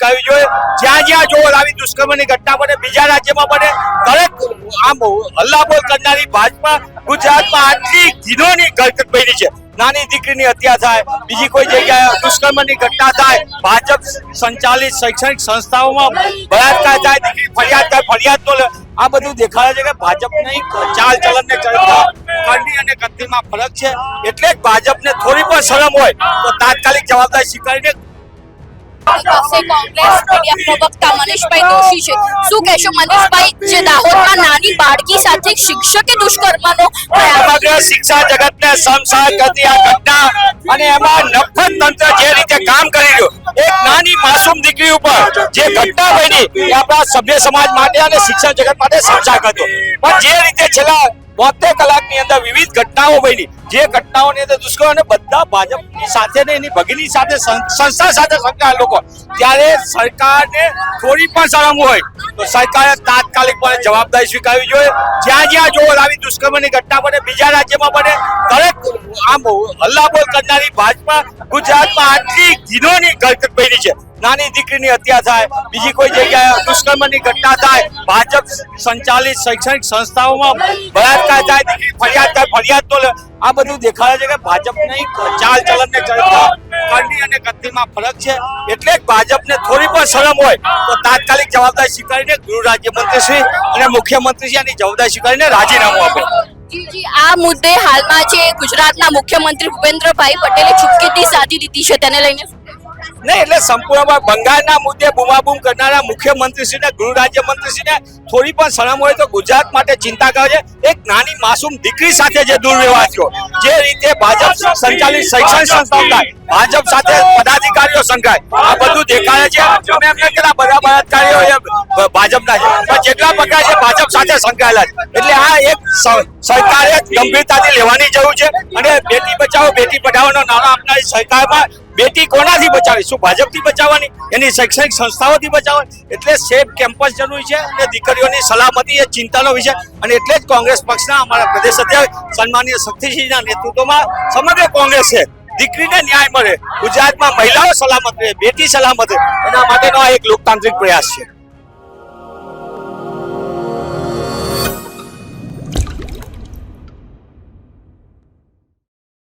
સ્વીકારવી જોઈએ. જ્યાં જ્યાં જોવો આવી, દુષ્કર્મની ઘટના બને, બીજા રાજ્યમાં બને, દરેક આમ હલ્લાબોલ કરનારી ભાજપા ગુજરાતમાં આટલી ઘીનોની ઘટના બની છે. નાની દીકરીની હત્યા થાય, બીજી કોઈ જગ્યાએ દુષ્કર્મની ઘટના થાય, ભાજપ સંચાલિત શૈક્ષણિક સંસ્થાઓમાં બળાત્કાર થાય, દીકરી ફરિયાદ થાય, ફરિયાદ તો. આ બધું દેખાડે છે કે ભાજપની ચાલ ચલન ને ચરિત્ર કરણી અને કરણીમાં ફરક છે. એટલે જ ભાજપને થોડી પણ શરમ હોય, તો તાત્કાલિક જવાબદારી સ્વીકારીને નાની બાળકી એમાં નફરત તંત્ર જે રીતે કામ કરી એક નાની માસૂમ દીકરી ઉપર જે ઘટના બની એ આપણા સભ્ય સમાજ માટે અને શિક્ષણ જગત માટે સમસાર કરતો. પણ જે રીતે છેલ્લા બોતેર કલાકની અંદર વિવિધ ઘટનાઓ બની. જે ઘટનાઓની અંદર દુષ્કર્મ અને બધા ભાજપની સાથે ને એની ભગીની સાથે સંસ્થા સાથે સંકળાયેલા લોકો. ત્યારે સરકારને થોડી પણ શરમ હોય, તો સરકારે તાત્કાલિક પણ જવાબદારી સ્વીકારવી જોઈએ. જ્યાં જ્યાં જો આવી દુષ્કર્મની ઘટના બને, બીજા રાજ્યમાં બને, દરેક આમ હલ્લાબોલ કરનારી ભાજપા ગુજરાતમાં આટલી ઘીનોની ઘટના બની છે. નાની દીકરીની હત્યા થાય, બીજી કોઈ જગ્યાએ દુષ્કર્મની ઘટના થાય, ભાજપ સંચાલિત શૈક્ષણિક સંસ્થાઓમાં બળાત્કાર થાય, દીકરી ફરિયાદ થાય, ફરિયાદ તો. આ બધું દેખાડે છે કે ભાજપની ચાલ ચલન ને ચરિત્ર કરણી અને કરણીમાં ફરક છે એટલે ભાજપને થોડી પણ શરમ હોય, તો તાત્કાલિક જવાબદારી સ્વીકારીને ગૃહ રાજ્યમંત્રી શ્રી અને મુખ્યમંત્રી શ્રી આની જવાબદારી સ્વીકારીને રાજીનામું આપે આ મુદ્દે હાલમાં જે ગુજરાતના મુખ્યમંત્રી ભૂપેન્દ્રભાઈ પટેલે ચુપકીદી સાધી દીધી છે તેને લઈને? નહીં, એટલે સંપૂર્ણમાં બંગાળના મુદ્દે બૂમાબૂમ કરનારા મુખ્યમંત્રીશ્રીને, ગૃહ રાજ્યમંત્રીશ્રીને થોડી પણ શરમ હોય તો ગુજરાત માટે ચિંતા કરે છે. એક નાની માસૂમ દીકરી સાથે જે દુર્વ્યવહાર થયો, જે રીતે ભાજપ સંચાલિત શૈક્ષણિક સંસ્થાઓ થાય ભાજપ સાથે પદાધિકારીઓ સંકળાય, આ બધું દેખાડે છે. અમે એમને કેટલા બધા બળાત્કારીઓ ભાજપના છે. પણ જેટલા પકડાય છે ભાજપ સાથે સંકળાયેલા છે. એટલે આ એક સરકારે ગંભીરતાથી લેવાની જરૂર છે. અને બેટી બચાવો, બેટી પઢાઓનો નારો આપનારી સરકારમાં બેટી કોનાથી બચાવી? શું ભાજપથી બચાવવાની? એની શૈક્ષણિક સંસ્થાઓથી બચાવવાની? એટલે સેફ કેમ્પસ જરૂરી છે અને દીકરીઓની સલામતી એ ચિંતાનો વિષય. અને એટલે જ કોંગ્રેસ પક્ષના અમારા પ્રદેશ અધ્યક્ષ સન્માનીય શક્તિસિંહના નેતૃત્વમાં સમગ્ર કોંગ્રેસ છે દીકરીને ન્યાય મળે. ગુજરાતમાં મહિલાઓ સલામત રહે, બેટી સલામત રહે. એના માટેનો આ એક લોકતાંત્રિક પ્રયાસ છે.